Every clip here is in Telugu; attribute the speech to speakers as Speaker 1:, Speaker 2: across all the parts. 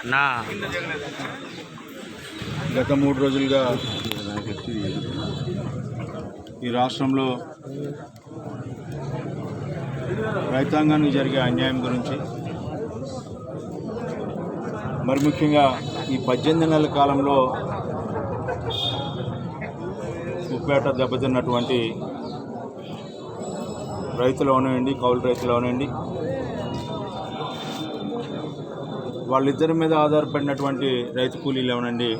Speaker 1: అన్నా
Speaker 2: గత మూడు రోజులుగా ఈ రాష్ట్రంలో రైతాంగానికి జరిగే అన్యాయం గురించి మరి ముఖ్యంగా ఈ పద్దెనిమిది నెలల కాలంలో ఉప్పేట దెబ్బతిన్నటువంటి రైతులు అవనండి కౌలు రైతులు అవనండి వాళ్ళిద్దరి మీద ఆధారపడినటువంటి రైతు కూలీలు ఏమనండి?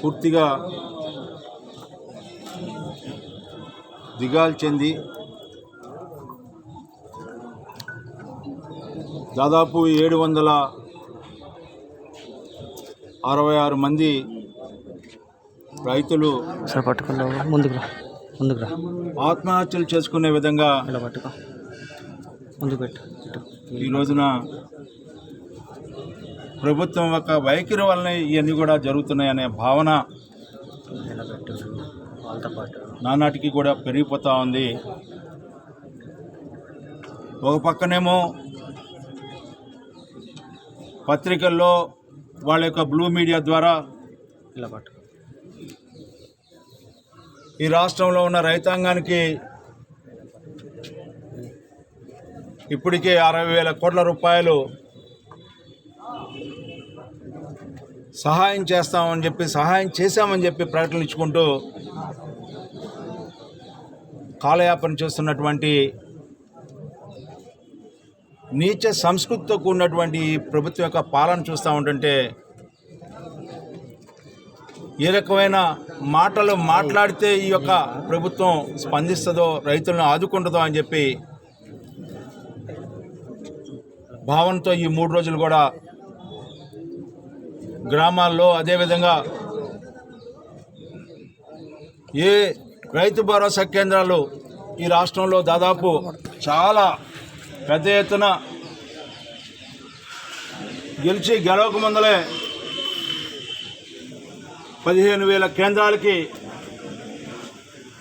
Speaker 2: పూర్తిగా దిగాలు చెంది దాదాపు ఏడు వందల అరవై ఆరు మంది రైతులు
Speaker 1: ముందుకు ముందుకు
Speaker 2: ఆత్మహత్యలు చేసుకునే విధంగా
Speaker 1: ముందుకు పెట్టు.
Speaker 2: ఈ రోజున ప్రభుత్వం యొక్క వైఖరి వలన ఇవన్నీ కూడా జరుగుతున్నాయనే భావన నానాటికి కూడా పెరిగిపోతూ ఉంది. ఒక పక్కనేమో పత్రికల్లో వాళ్ళ యొక్క బ్లూ మీడియా ద్వారా ఈ రాష్ట్రంలో ఉన్న రైతాంగానికి ఇప్పటికే అరవై వేల కోట్ల రూపాయలు సహాయం చేస్తామని చెప్పి సహాయం చేశామని చెప్పి ప్రకటనలు ఇచ్చుకుంటూ కాలయాపన చేస్తున్నటువంటి నీచ సంస్కృతితో కూడినటువంటి ఈ ప్రభుత్వం యొక్క పాలన చూస్తూ ఉంటుంటే ఏ రకమైన మాటలు మాట్లాడితే ఈ యొక్క ప్రభుత్వం స్పందిస్తుందో రైతులను ఆదుకుంటుందో అని చెప్పి భావనతో ఈ మూడు రోజులు కూడా గ్రామాల్లో అదేవిధంగా ఏ రైతు భరోసా కేంద్రాలు ఈ రాష్ట్రంలో దాదాపు చాలా పెద్ద ఎత్తున గెలిచి గెలవక ముందలే పదిహేను వేల కేంద్రాలకి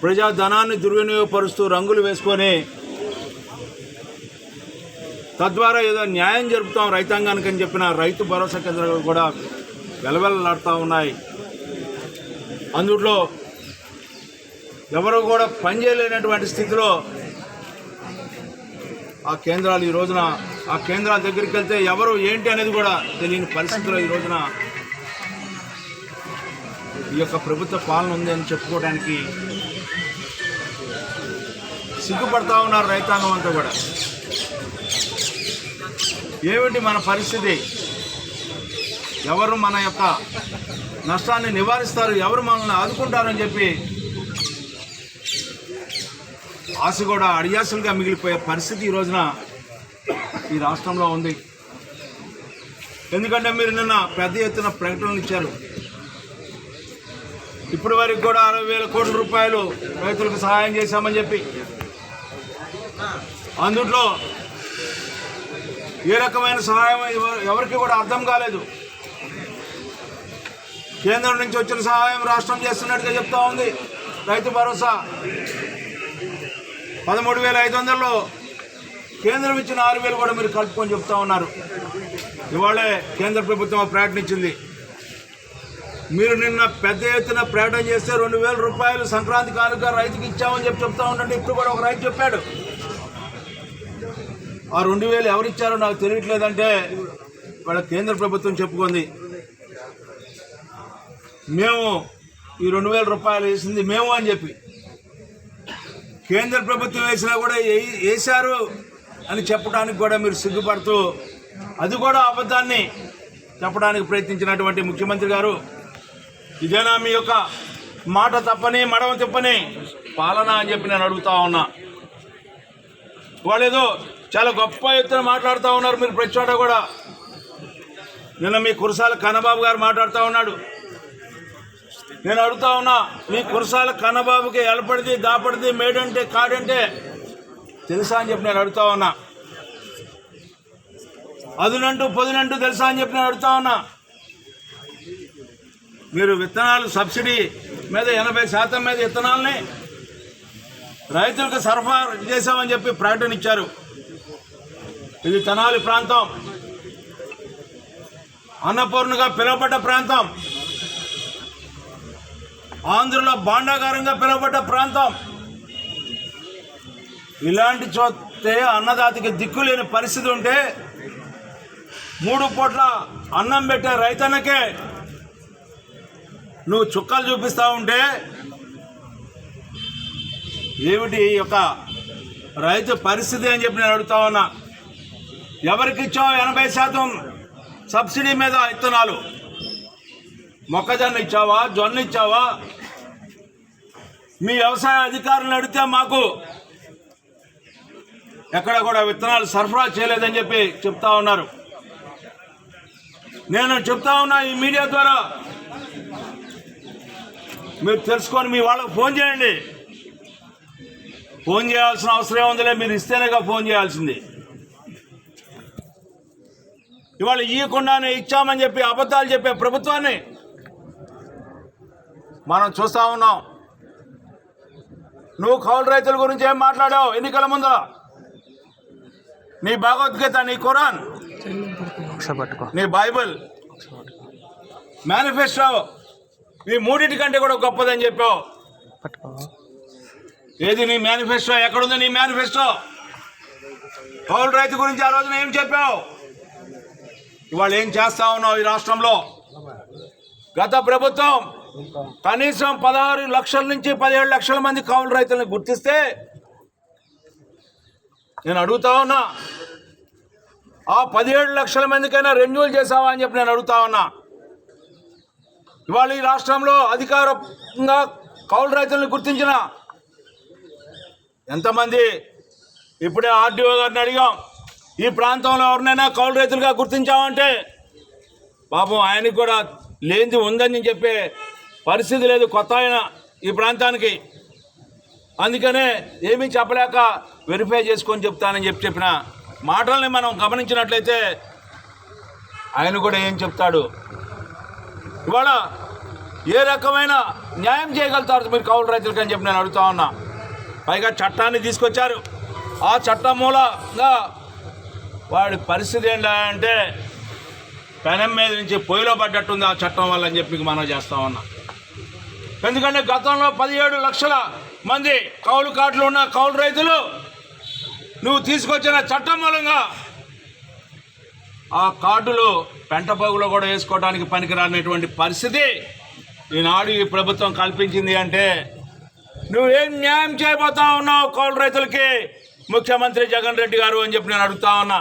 Speaker 2: ప్రజాధనాన్ని దుర్వినియోగపరుస్తూ రంగులు వేసుకొని తద్వారా ఏదో న్యాయం జరుపుతాం రైతాంగానికి అని చెప్పిన రైతు భరోసా కేంద్రాలు కూడా వెలవెలలాడుతూ ఉన్నాయి. అందుట్లో ఎవరు కూడా పనిచేయలేనటువంటి స్థితిలో ఆ కేంద్రాలు ఈ రోజున ఆ కేంద్రాల దగ్గరికి వెళ్తే ఎవరు ఏంటి అనేది కూడా తెలియని పరిస్థితిలో ఈ రోజున ఈ యొక్క ప్రభుత్వ పాలన ఉంది అని చెప్పుకోవడానికి సిగ్గుపడతా ఉన్నారు రైతాంగం అంతా కూడా. ఏమిటి మన పరిస్థితి? ఎవరు మన యొక్క నష్టాన్ని నివారిస్తారు? ఎవరు మనల్ని ఆదుకుంటారని చెప్పి ఆశ కూడా అడియాసులుగా మిగిలిపోయే పరిస్థితి ఈ రోజున ఈ రాష్ట్రంలో ఉంది. ఎందుకంటే మీరు నిన్న పెద్ద ఎత్తున ప్రకటనలు ఇచ్చారు. ఇప్పటి వరకు కూడా అరవై వేల కోట్ల రూపాయలు రైతులకు సహాయం చేశామని చెప్పి. అందుట్లో ఏ రకమైన సహాయం ఎవరికి కూడా అర్థం కాలేదు. కేంద్రం నుంచి వచ్చిన సహాయం రాష్ట్రం చేస్తున్నట్టుగా చెప్తా ఉంది. రైతు భరోసా. పదమూడు వేల ఐదు వందల్లో కేంద్రం ఇచ్చిన ఆరు వేలు కూడా మీరు కలుపుకొని చెప్తా ఉన్నారు. ఇవాళే కేంద్ర ప్రభుత్వం ప్రకటించింది. మీరు నిన్న పెద్ద ఎత్తున ప్రకటన చేస్తే రెండు వేల రూపాయలు సంక్రాంతి కానుక రైతుకి ఇచ్చామని చెప్పి చెప్తా ఉండండి. ఇప్పుడు కూడా ఒక రైతు చెప్పాడు. ఆ రెండు వేలు ఎవరిచ్చారో నాకు తెలియట్లేదంటే వాళ్ళ కేంద్ర ప్రభుత్వం చెప్పుకుంది. మేము ఈ రెండు వేల రూపాయలు వేసింది మేము అని చెప్పి. కేంద్ర ప్రభుత్వం వేసినా కూడా ఏ- వేశారు అని చెప్పడానికి కూడా మీరు సిగ్గుపడుతూ అది కూడా అబద్ధాన్ని చెప్పడానికి ప్రయత్నించినటువంటి ముఖ్యమంత్రి గారు ఇదేనా మీ యొక్క మాట తప్పని మడవ తిప్పని పాలన అని చెప్పి నేను అడుగుతా ఉన్నా. వాళ్ళేదో చాలా గొప్ప ఎత్తున మాట్లాడుతూ ఉన్నారు మీరు ప్రతి చోట కూడా. నిన్న మీ కురసాల కన్నబాబు గారు మాట్లాడుతూ ఉన్నాడు. నేను అడుగుతా ఉన్నా మీ కురసాల కన్నబాబుకి ఎలపడిది దాపడిది మేడంటే కాడంటే తెలుసా అని చెప్పి నేను అడుగుతా ఉన్నా. అదునంటూ పొదునంటూ తెలుసా అని చెప్పి నేను అడుగుతా ఉన్నా. మీరు విత్తనాలు సబ్సిడీ మీద ఎనభై శాతం మీద విత్తనాలని రైతులకు సరఫరా చేశామని చెప్పి ప్రకటన ఇచ్చారు. ఇది తెనాలి ప్రాంతం. అన్నపూర్ణగా పిలువబడ్డ ప్రాంతం. ఆంధ్రలో భాండాగారంగా పిలువబడ్డ ప్రాంతం. ఇలాంటి చూస్తే అన్నదాతకి దిక్కులేని పరిస్థితి ఉంటే మూడు పూట్ల అన్నం పెట్టే రైతన్నకే నువ్వు చుక్కలు చూపిస్తా ఉంటే ఏమిటి ఈ యొక్క రైతు పరిస్థితి అని చెప్పి నేను అడుగుతా ఉన్నా. ఎవరికి ఇచ్చావు ఎనభై శాతం సబ్సిడీ మీద ఇత్తనాలు. మొక్కజొన్న ఇచ్చావా? జొన్న ఇచ్చావా? మీ వ్యవసాయ అధికారులను అడిగితే మాకు ఎక్కడ కూడా విత్తనాలు సరఫరా చేయలేదని చెప్పి చెప్తా ఉన్నారు. నేను చెప్తా ఉన్నా ఈ మీడియా ద్వారా. మీరు తెలుసుకొని మీ వాళ్ళకు ఫోన్ చేయండి. ఫోన్ చేయాల్సిన అవసరం ఉందిలే మీరు ఇస్తేనేగా ఫోన్ చేయాల్సింది. ఇవాళ ఇవ్వకుండానే ఇచ్చామని చెప్పి అబద్ధాలు చెప్పే ప్రభుత్వాన్ని మనం చూస్తా ఉన్నాం. నువ్వు కౌలు రైతుల గురించి ఏం మాట్లాడావు? ఎన్నికల ముందు? నీ భగవద్గీత నీ ఖురాన్ నీ బైబిల్ మేనిఫెస్టో ఈ మూడింటి కంటే కూడా గొప్పదని చెప్పావు. ఏది నీ మేనిఫెస్టో? ఎక్కడుంది నీ మేనిఫెస్టో? కౌలు రైతు గురించి ఆ రోజున ఏం చెప్పావు? ఇవాళ ఏం చేస్తా ఉన్నావు ఈ రాష్ట్రంలో? గత ప్రభుత్వం కనీసం పదహారు లక్షల నుంచి పదిహేడు లక్షల మంది కౌలు రైతులను గుర్తిస్తే నేను అడుగుతా ఉన్నా ఆ పదిహేడు లక్షల మందికైనా రెన్యువల్ చేసావా అని చెప్పి నేను అడుగుతా ఉన్నా. ఇవాళ ఈ రాష్ట్రంలో అధికారంగా కౌలు రైతులను గుర్తించిన ఎంతమంది? ఇప్పుడే ఆర్డీఓ గారిని అడిగాం. ఈ ప్రాంతంలో ఎవరినైనా కౌలు రైతులుగా గుర్తించామంటే పాపం ఆయనకి కూడా లేనిది ఉందని చెప్పే పరిస్థితి లేదు కొత్త ఆయన ఈ ప్రాంతానికి. అందుకనే ఏమీ చెప్పలేక వెరిఫై చేసుకొని చెప్తానని చెప్పి చెప్పిన మాటల్ని మనం గమనించినట్లయితే ఆయన కూడా ఏం చెప్తాడు? ఇవాళ ఏ రకమైన న్యాయం చేయగలుగుతారు మీరు కౌలు రైతులకి అని చెప్పి నేను అడుగుతా ఉన్నా. పైగా చట్టాన్ని తీసుకొచ్చారు. ఆ చట్టం మూలంగా వాడి పరిస్థితి ఏంటంటే పెనం మీద నుంచి పొయ్యిలో పడ్డట్టుంది ఆ చట్టం వల్ల అని చెప్పి మనం చేస్తా ఉన్నా. ఎందుకంటే గతంలో పదిహేడు లక్షల మంది కౌలు కార్డులు ఉన్న కౌలు రైతులు నువ్వు తీసుకొచ్చిన చట్టం మూలంగా ఆ కార్డులు పెంట పగులో కూడా వేసుకోవడానికి పనికిరానటువంటి పరిస్థితి ఈనాడు ఈ ప్రభుత్వం కల్పించింది అంటే నువ్వేం న్యాయం చేయబోతా ఉన్నావు కౌలు రైతులకి? ముఖ్యమంత్రి జగన్ రెడ్డి గారు అని చెప్పి నేను అడుగుతా ఉన్నా.